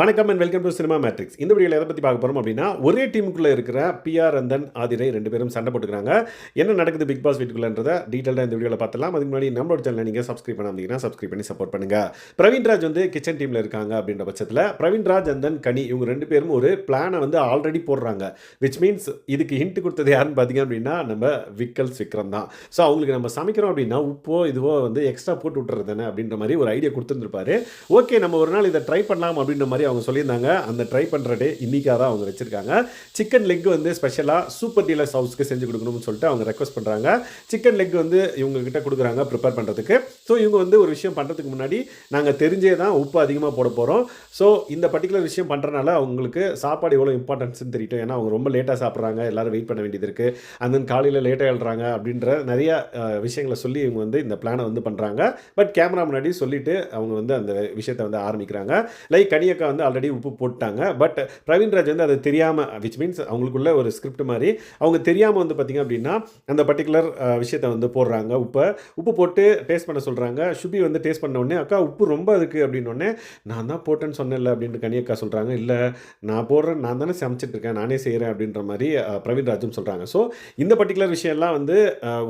வணக்கம் and welcome to cinema matrix இந்த வீடியோவில் எதை பற்றி பார்க்க போகிறோம் அப்படின்னா ஒரே டீமுக்குள்ளே இருக்கிற பிஆர் அந்தன் ஆதிரை ரெண்டு பேரும் சண்டை போட்டுக்கிறாங்க. என்ன நடக்குது பிக் பாஸ் வீட்டுக்குள்ளன்றத டீட்டெயிலாக இந்த வீடியோவில் பார்த்தலாம் அதுக்கு முன்னாடி நம்மளோட சேனலை நீங்கள் சப்ஸ்கிரைப் பண்ணாமீங்கன்னா சப்ஸ்கிரைப் பண்ணி சப்போர்ட் பண்ணுங்கள் பிரவீன்ராஜ் வந்து கிச்சன் டீமில் இருக்காங்க அப்படின்ற பட்சத்தில் பிரவீன்ராஜ் அண்ட் தென் கனி இவங்க ரெண்டு பேரும் ஒரு பிளானை வந்து ஆல்ரெடி போடுறாங்க. விச் மீன்ஸ் இதுக்கு ஹிண்ட் கொடுத்தது யாருன்னு பார்த்தீங்க அப்படின்னா நம்ம விக்கல்ஸ் விக்ரம் தான். ஸோ அவங்களுக்கு நம்ம சமைக்கிறோம் அப்படின்னா உப்போ இதுவோ வந்து எக்ஸ்ட்ரா போட்டு விட்டுறது தானே அப்படின்ற மாதிரி ஒரு ஐடியா கொடுத்துருந்துருப்பாரு. ஓகே நம்ம ஒரு நாள் இதை ட்ரை பண்ணலாம் அப்படின்ற மாதிரி அவங்க சொல்லியிருந்தாங்க. அந்த ட்ரை பண்ணுற டே இன்றைக்காக தான் அவங்க வச்சுருக்காங்க. சிக்கன் லெக் வந்து ஸ்பெஷலாக சூப்பர் டீலர்ஸ் ஹவுஸ்க்கு செஞ்சு கொடுக்கணும்னு சொல்லிட்டு அவங்க ரெக்வஸ்ட் பண்ணுறாங்க சிக்கன் லெக் வந்து இவங்க கிட்ட கொடுக்குறாங்க ப்ரிப்பேர் பண்ணுறதுக்கு ஸோ இவங்க வந்து ஒரு விஷயம் பண்ணுறதுக்கு முன்னாடி நாங்கள் தெரிஞ்சே தான் உப்பு அதிகமாக போட போகிறோம் ஸோ இந்த பர்டிகுலர் விஷயம் பண்ணுறனால அவங்களுக்கு சாப்பாடு எவ்வளோ இம்பார்ட்டன்ஸ்னு தெரியட்டும். ஏன்னா அவங்க ரொம்ப லேட்டாக சாப்பிட்றாங்க. எல்லோரும் வெயிட் பண்ண வேண்டியது இருக்குது and காலையில் லேட்டாக எழுறாங்க அப்படின்ற நிறைய விஷயங்களை சொல்லி இவங்க வந்து இந்த பிளானை வந்து பண்ணுறாங்க பட் கேமரா முன்னாடி சொல்லிட்டு அவங்க வந்து அந்த விஷயத்தை வந்து ஆரம்பிக்கிறாங்க. லைக் கனியக்கா வந்து வந்து ஆல்ரெடி உப்பு போட்டாங்க. பட் பிரவீன்ராஜ் வந்து அது தெரியாமல் விச் மீன்ஸ் அவங்களுக்குள்ள ஒரு ஸ்கிரிப்ட் மாதிரி அவங்க தெரியாமல் வந்து பார்த்திங்க அப்படின்னா அந்த பர்டிகுலர் விஷயத்தை வந்து போடுறாங்க உப்பை. உப்பு போட்டு டேஸ்ட் பண்ண சொல்கிறாங்க சுபி வந்து டேஸ்ட் பண்ண உடனே அக்கா உப்பு ரொம்ப இருக்குது அப்படின்னு நான் தான் போட்டேன்னு சொன்னேன்ல அப்படின்ட்டு கனியக்கா சொல்கிறாங்க இல்லை நான் போடுறேன் நான் தானே சமைச்சிட்ருக்கேன் நானே செய்கிறேன் அப்படின்ற மாதிரி பிரவீன்ராஜும் சொல்கிறாங்க ஸோ இந்த பர்டிகுலர் விஷயம்லாம் வந்து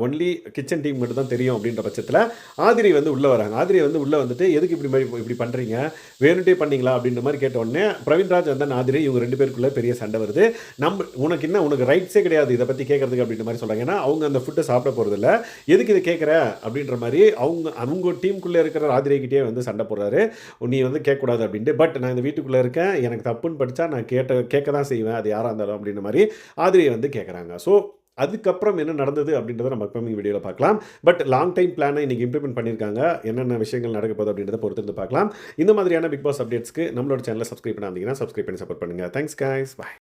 ஒன்லி கிச்சன் டீம் மட்டும் தான் தெரியும் அப்படின்ற பட்சத்தில் ஆதிரி வந்து உள்ளே வராங்க. ஆதிரி வந்து உள்ளே வந்துட்டு எதுக்கு இப்படி மாதிரி இப்படி பண்ணுறீங்க வேணுட்டே பண்ணீங்களா? அப்படின்ற மாதிரி கேட்ட உடனே பிரவீன்ராஜ் அந்த நாதிரி இவங்க ரெண்டு பேருக்குள்ளே பெரிய சண்டை வருது. நம்ம உனக்கு என்ன உனக்கு ரைட்ஸே கிடையாது இதை பற்றி கேட்கறதுக்கு அப்படின்ற மாதிரி சொல்கிறாங்க ஏன்னா அவங்க அந்த ஃபுட்டை சாப்பிட போகிறதில்ல எதுக்கு இதை கேட்குற அப்படின்ற மாதிரி அவங்க அவங்க டீமுக்குள்ளே இருக்கிற ராதிரிகிட்டே வந்து சண்டை போடுறாரு. நீ வந்து கேட்கக்கூடாது அப்படின்ட்டு. பட் நான் இந்த வீட்டுக்குள்ளே இருக்கேன். எனக்கு தப்புன்னு படித்தா நான் கேட்ட கேட்க தான் செய்வேன். அது யாராக இருந்தாலும் அப்படின்ற மாதிரி ஆதிரியை வந்து கேட்குறாங்க ஸோ அதுக்கப்புறம் என்ன நடந்தது அப்படின்றத நம்ம அப்கமிங் வீடியோவில் பார்க்கலாம். பட் லாங் டைம் பிளானை இன்றைக்கி இம்ப்ளிமெண்ட் பண்ணியிருக்காங்க. என்னென்ன விஷயங்கள் நடக்க போகுது அப்படின்றத பொறுத்து இருந்து பார்க்கலாம். இந்த மாதிரியான பிக் பாஸ் அப்டேட்ஸ்க்கு நம்மளோட சேனலை சப்ஸ்கிரைப் பண்ணாதீங்கன்னா சப்ஸ்கிரைப் பண்ணி சப்போர்ட் பண்ணுங்கள் தேங்க்ஸ் guys. பாய்